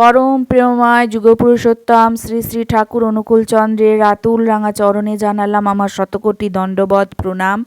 পরম প্রেমময় যুগপুরুষোত্তম শ্রী শ্রী ঠাকুর অনুকূল চন্দ্রের রাতুল রাঙা চরণে জানালাম আমার শতকোটি দণ্ডবধ প্রণাম।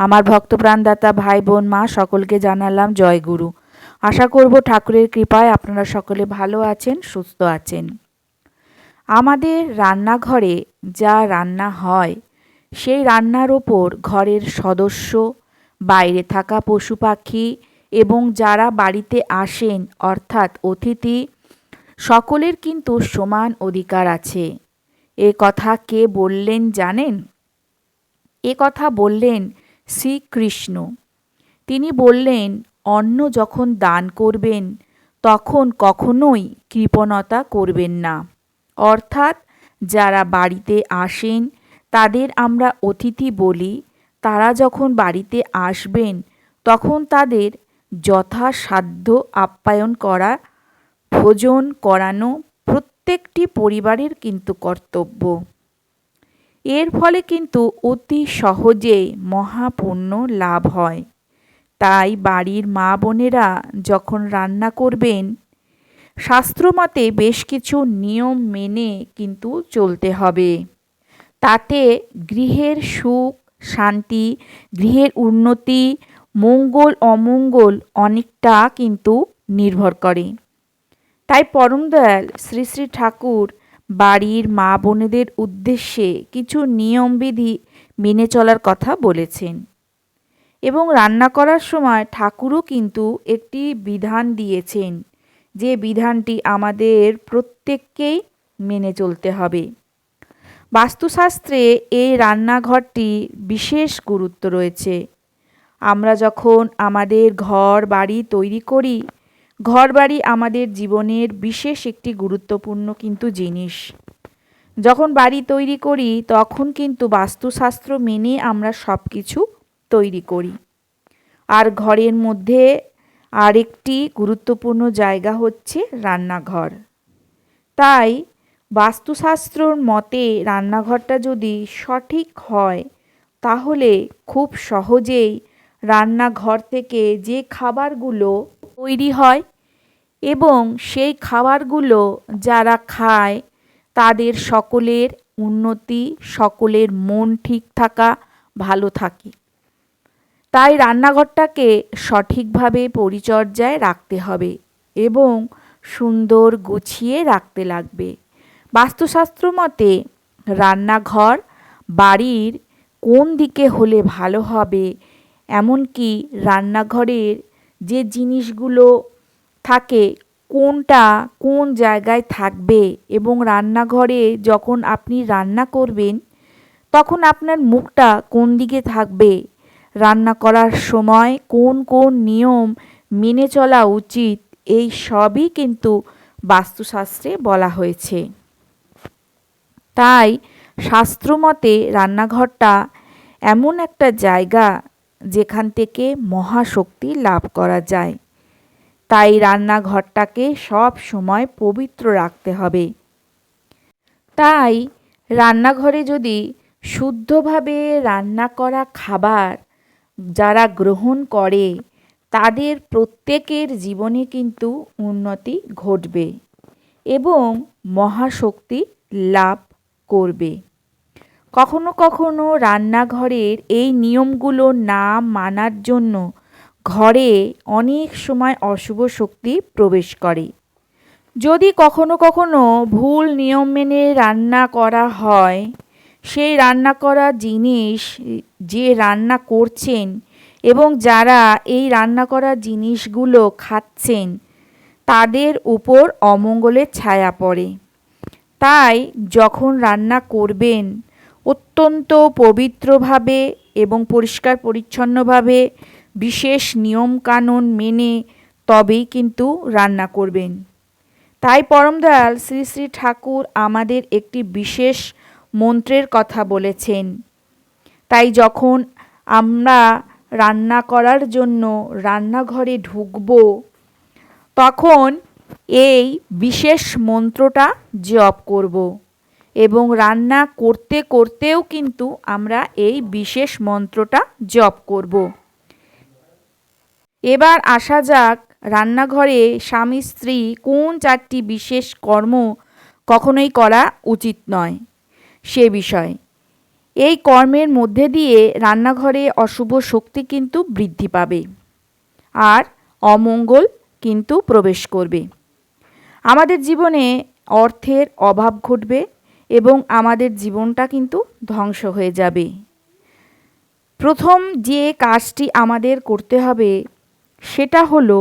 আমার ভক্তপ্রাণদাতা ভাই বোন মা, সকলকে জানালাম জয় গুরু। আশা করব ঠাকুরের কৃপায় আপনারা সকলে ভালো আছেন, সুস্থ আছেন। আমাদের রান্নাঘরে যা রান্না হয়, সেই রান্নার ওপর ঘরের সদস্য, বাইরে থাকা পশু পাখি এবং যারা বাড়িতে আসেন, অর্থাৎ অতিথি সকলের কিন্তু সমান অধিকার আছে। এ কথা কে বললেন জানেন? এ কথা বললেন শ্রীকৃষ্ণ। তিনি বললেন, অন্ন যখন দান করবেন, তখন কখনোই কৃপণতা করবেন না। অর্থাৎ যারা বাড়িতে আসেন, তাদের আমরা অতিথি বলি, তারা যখন বাড়িতে আসবেন, তখন তাদের যথাসাধ্য আপ্যায়ন করা ভোজন করানো প্রত্যেকটি পরিবারের কিন্তু কর্তব্য। এর ফলে কিন্তু অতি সহজে মহাপুণ্য লাভ হয়। তাই বাড়ির মা বোনেরা যখন রান্না করবেন, শাস্ত্রমতে বেশ কিছু নিয়ম মেনে কিন্তু চলতে হবে। তাতে গৃহের সুখ, শান্তি, গৃহের উন্নতি মঙ্গল অমঙ্গল অনেকটা কিন্তু নির্ভর করে। তাই পরম দয়াল শ্রী শ্রী ঠাকুর বাড়ির মা বোনেদের উদ্দেশ্যে কিছু নিয়মবিধি মেনে চলার কথা বলেছেন। এবং রান্না করার সময় ঠাকুরও কিন্তু একটি বিধান দিয়েছেন যে বিধানটি আমাদের প্রত্যেককেই মেনে চলতে হবে। বাস্তুশাস্ত্রে এই রান্নাঘরটি বিশেষ গুরুত্ব রয়েছে। আমরা যখন আমাদের ঘর বাড়ি তৈরি করি ঘর বাড়ি আমাদের জীবনের বিশেষ একটি গুরুত্বপূর্ণ কিন্তু জিনিস। যখন বাড়ি তৈরি করি, তখন কিন্তু বাস্তুশাস্ত্র মেনে আমরা সব কিছু তৈরি করি। আর ঘরের মধ্যে আরেকটি গুরুত্বপূর্ণ জায়গা হচ্ছে রান্নাঘর। তাই বাস্তুশাস্ত্রর মতে রান্নাঘরটা যদি সঠিক হয়, তাহলে খুব সহজেই রান্নাঘর থেকে যে খাবারগুলো তৈরি হয় এবং সেই খাবারগুলো যারা খায়, তাদের সকলের উন্নতি, সকলের মন ঠিক থাকা, ভালো থাকে। তাই রান্নাঘরটাকে সঠিকভাবে পরিচর্যায় রাখতে হবে এবং সুন্দর গুছিয়ে রাখতে লাগবে। বাস্তুশাস্ত্র মতে, রান্নাঘর বাড়ির কোন দিকে হলে ভালো হবে, এমনকি রান্নাঘরের যে জিনিসগুলো থাকে, কোনটা কোন জায়গায় থাকবে এবং রান্নাঘরে যখন আপনি রান্না করবেন, তখন আপনার মুখটা কোন দিকে থাকবে? রান্না করার সময় কোন কোন নিয়ম মেনে চলা উচিত? এই সবই কিন্তু বাস্তুশাস্ত্রে বলা হয়েছে। তাই শাস্ত্রমতে রান্নাঘরটা এমন একটা জায়গা যেখান থেকে মহাশক্তি লাভ করা যায়। তাই রান্নাঘরটাকে সব সময় পবিত্র রাখতে হবে। তাই রান্নাঘরে যদি শুদ্ধভাবে রান্না করা খাবার যারা গ্রহণ করে, তাদের প্রত্যেকের জীবনে কিন্তু উন্নতি ঘটবে এবং মহাশক্তি লাভ করবে। কখনো কখনো রান্নাঘরের এই নিয়মগুলো না মানার জন্য ঘরে অনেক সময় অশুভ শক্তি প্রবেশ করে। যদি কখনো কখনো ভুল নিয়ম মেনে রান্না করা হয়, সেই রান্না করা জিনিস, যে রান্না করছেন এবং যারা এই রান্না করা জিনিসগুলো খাচ্ছেন, তাদের উপর অমঙ্গলের ছায়া পড়ে। তাই যখন রান্না করবেন, অত্যন্ত পবিত্রভাবে এবং পরিষ্কার পরিচ্ছন্নভাবে বিশেষ নিয়মকানুন মেনে তবেই কিন্তু রান্না করবেন। তাই পরম দয়াল শ্রী শ্রী ঠাকুর আমাদের একটি বিশেষ মন্ত্রের কথা বলেছেন। তাই যখন আমরা রান্না করার জন্য রান্নাঘরে ঢুকব, তখন এই বিশেষ মন্ত্রটা জপ করব এবং রান্না করতে করতেও কিন্তু আমরা এই বিশেষ মন্ত্রটা জপ করব। এবার আসা যাক, রান্নাঘরে স্বামী স্ত্রী কোন চারটি বিশেষ কর্ম কখনোই করা উচিত নয় সে বিষয়। এই কর্মের মধ্যে দিয়ে রান্নাঘরে অশুভ শক্তি কিন্তু বৃদ্ধি পাবে আর অমঙ্গল কিন্তু প্রবেশ করবে। আমাদের জীবনে অর্থের অভাব ঘটবে এবং আমাদের জীবনটা কিন্তু ধ্বংস হয়ে যাবে। প্রথম যে কাজটি আমাদের করতে হবে সেটা হলো,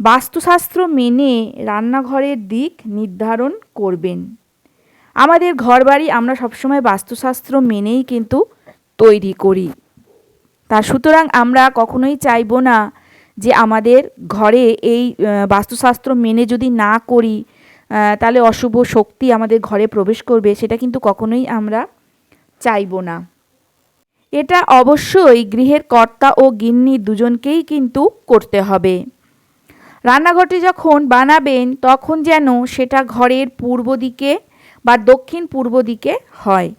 বাস্তুশাস্ত্র মেনে রান্নাঘরের দিক নির্ধারণ করবেন। আমাদের ঘরবাড়ি আমরা সবসময় বাস্তুশাস্ত্র মেনেই কিন্তু তৈরি করি। তা সুতরাং আমরা কখনোই চাইব না যে আমাদের ঘরে এই বাস্তুশাস্ত্র মেনে যদি না করি তাহলে অশুভ শক্তি আমাদের ঘরে প্রবেশ করবে, সেটা কিন্তু কখনোই আমরা চাইব না। এটা অবশ্যই গৃহের কর্তা ও গিন্নি দুজনকেই কিন্তু করতে হবে। রান্নাঘরটি যখন বানাবেন, তখন যেন সেটা ঘরের পূর্ব দিকে বা দক্ষিণ পূর্ব দিকে হয়।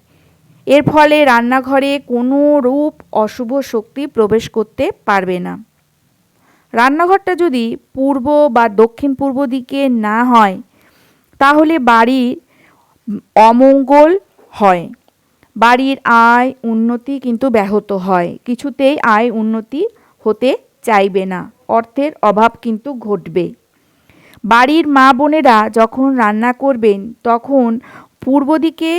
এর ফলে রান্নাঘরে কোনো রূপ অশুভ শক্তি প্রবেশ করতে পারবে না। রান্নাঘরটা যদি পূর্ব বা দক্ষিণ পূর্ব দিকে না হয়, তাহলে বাড়ির অমঙ্গল হয়। বাড়ির আয় উন্নতি কিন্তু ব্যাহত হয়। কিছুতেই আয় উন্নতি হতে চাইবে না। অর্থের অভাব কিন্তু ঘটবে। বাড়ির মা বোনেরা যখন রান্না করবেন, তখন পূর্ব দিকে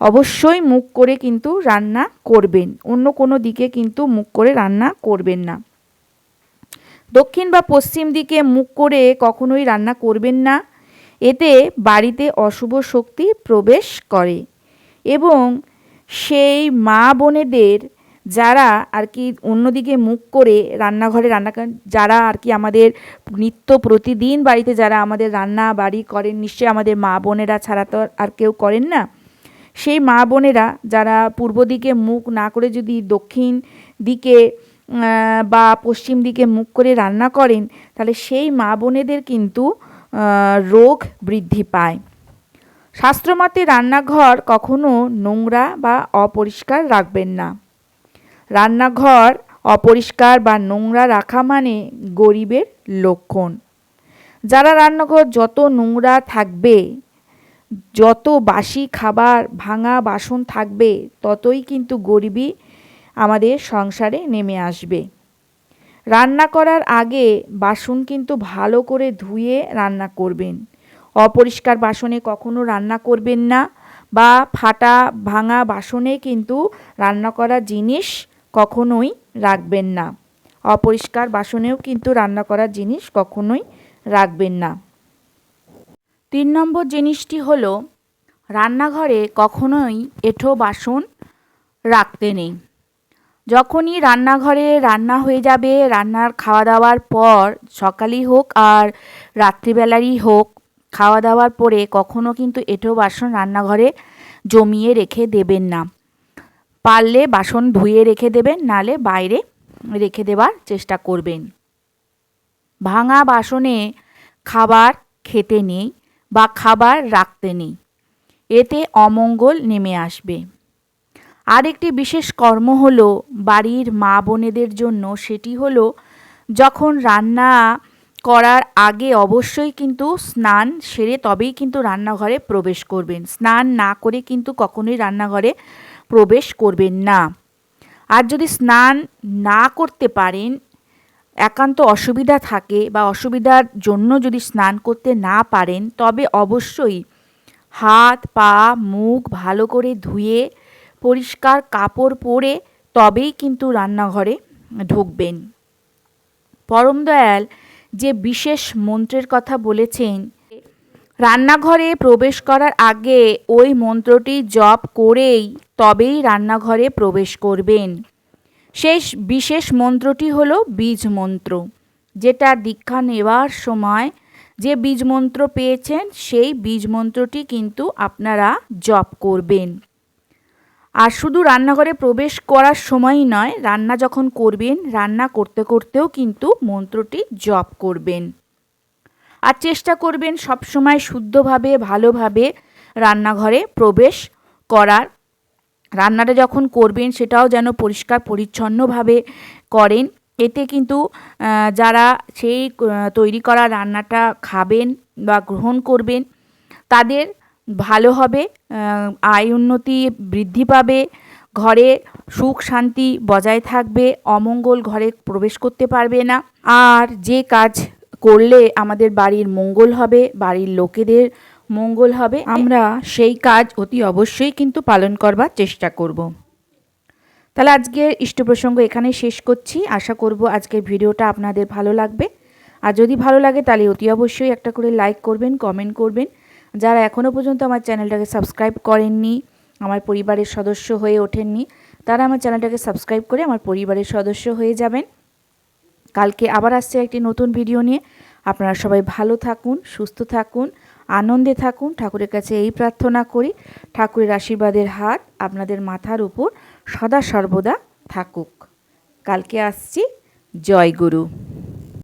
অবশ্যই মুখ করে কিন্তু রান্না করবেন। অন্য কোনো দিকে কিন্তু মুখ করে রান্না করবেন না। দক্ষিণ বা পশ্চিম দিকে মুখ করে কখনোই রান্না করবেন না। এতে বাড়িতে অশুভ শক্তি প্রবেশ করে এবং সেই মা বোনেদের যারা আর কি অন্যদিকে মুখ করে রান্নাঘরে রান্না যারা আর কি আমাদের নিত্য প্রতিদিন বাড়িতে যারা আমাদের রান্না বাড়ি করেন, নিশ্চয়ই আমাদের মা বোনেরা ছাড়া তো আর কেউ করেন না। সেই মা বোনেরা যারা পূর্ব দিকে মুখ না করে যদি দক্ষিণ দিকে বা পশ্চিম দিকে মুখ করে রান্না করেন, তাহলে সেই মা বোনেদের কিন্তু রোগ বৃদ্ধি পায়। শাস্ত্রমতে রান্নাঘর কখনো নোংরা বা অপরিষ্কার রাখবেন না। রান্নাঘর অপরিষ্কার বা নোংরা রাখা মানে গরিবের লক্ষণ। যারা রান্নাঘর যত নোংরা থাকবে, যত বাসি খাবার, ভাঙা বাসন থাকবে, ততই কিন্তু গরিবই আমাদের সংসারে নেমে আসবে। রান্না করার আগে বাসন কিন্তু ভালো করে ধুয়ে রান্না করবেন। অপরিষ্কার বাসনে কখনো রান্না করবেন না বা ফাটা ভাঙা বাসনে কিন্তু রান্না করা জিনিস কখনোই রাখবেন না। অপরিষ্কার বাসনেও কিন্তু রান্না করা জিনিস কখনোই রাখবেন না। তিন নম্বর জিনিসটি হলো, রান্নাঘরে কখনোই এঁঠো বাসন রাখতে নেই। যখনই রান্নাঘরে রান্না হয়ে যাবে, রান্নার খাওয়া দাওয়ার পর সকালই হোক আর রাত্রিবেলারই হোক খাওয়া দাওয়ার পরে কখনো কিন্তু এঁঠো বাসন রান্নাঘরে জমিয়ে রেখে দেবেন না। পারলে বাসন ধুয়ে রেখে দেবেন, নালে বাইরে রেখে দেওয়ার চেষ্টা করবেন। ভাঙা বাসনে খাবার খেতে নেই বা খাবার রাখতে নেই। এতে অমঙ্গল নেমে আসবে। আরেকটি বিশেষ কর্ম হলো বাড়ির মা বোনেদের জন্য, সেটি হলো যখন রান্না করার আগে অবশ্যই কিন্তু স্নান সেরে তবেই কিন্তু রান্নাঘরে প্রবেশ করবেন। স্নান না করে কিন্তু কখনোই রান্নাঘরে প্রবেশ করবেন না। আর যদি স্নান না করতে পারেন, একান্ত অসুবিধা থাকে বা অসুবিধার জন্য যদি স্নান করতে না পারেন, তবে অবশ্যই হাত, পা, মুখ ভালো করে ধুয়ে পরিষ্কার কাপড় পরে তবেই কিন্তু রান্নাঘরে ঢুকবেন। পরম দয়াল যে বিশেষ মন্ত্রের কথা বলেছেন। রান্নাঘরে প্রবেশ করার আগে ওই মন্ত্রটি জপ করেই তবেই রান্নাঘরে প্রবেশ করবেন। শেষ বিশেষ মন্ত্রটি হলো বীজ মন্ত্র, যেটা দীক্ষা নেওয়ার সময় যে বীজ মন্ত্র পেয়েছেন, সেই বীজ মন্ত্রটি কিন্তু আপনারা জপ করবেন। আর শুধু রান্নাঘরে প্রবেশ করার সময়ই নয়, রান্না যখন করবেন, রান্না করতে করতেও কিন্তু মন্ত্রটি জপ করবেন। আর চেষ্টা করবেন সবসময় শুদ্ধভাবে, ভালোভাবে রান্নাঘরে প্রবেশ করার। রান্নাটা যখন করবেন, সেটাও যেন পরিষ্কার, পরিচ্ছন্নভাবে করেন। এতে কিন্তু যারা সেই তৈরি করা রান্নাটা খাবেন বা গ্রহণ করবেন, তাদের ভালো হবে আয় উন্নতি বৃদ্ধি পাবে, ঘরে সুখ শান্তি বজায় থাকবে, অমঙ্গল ঘরে প্রবেশ করতে পারবে না। আর যে কাজ করলে আমাদের বাড়ির মঙ্গল হবে, বাড়ির লোকেদের মঙ্গল হবে, আমরা সেই কাজ অতি অবশ্যই কিন্তু পালন করবার চেষ্টা করব। তাহলে আজকের ইষ্ট প্রসঙ্গ এখানেই শেষ করছি। আশা করব আজকের ভিডিওটা আপনাদের ভালো লাগবে। আর যদি ভালো লাগে তাহলে অতি অবশ্যই একটা করে লাইক করবেন কমেন্ট করবেন। যারা এখনও পর্যন্ত আমার চ্যানেলটাকে সাবস্ক্রাইব করেননি, আমার পরিবারের সদস্য হয়ে ওঠেননি, তারা আমার চ্যানেলটাকে সাবস্ক্রাইব করে আমার পরিবারের সদস্য হয়ে যাবেন। কালকে আবার আসছে একটি নতুন ভিডিও নিয়ে। আপনারা সবাই ভালো থাকুন, সুস্থ থাকুন, আনন্দে থাকুন। ঠাকুরের কাছে এই প্রার্থনা করি, ঠাকুরের আশীর্বাদের হাত আপনাদের মাথার উপর সদা সর্বদা থাকুক। কালকে আসছি, জয় গুরু।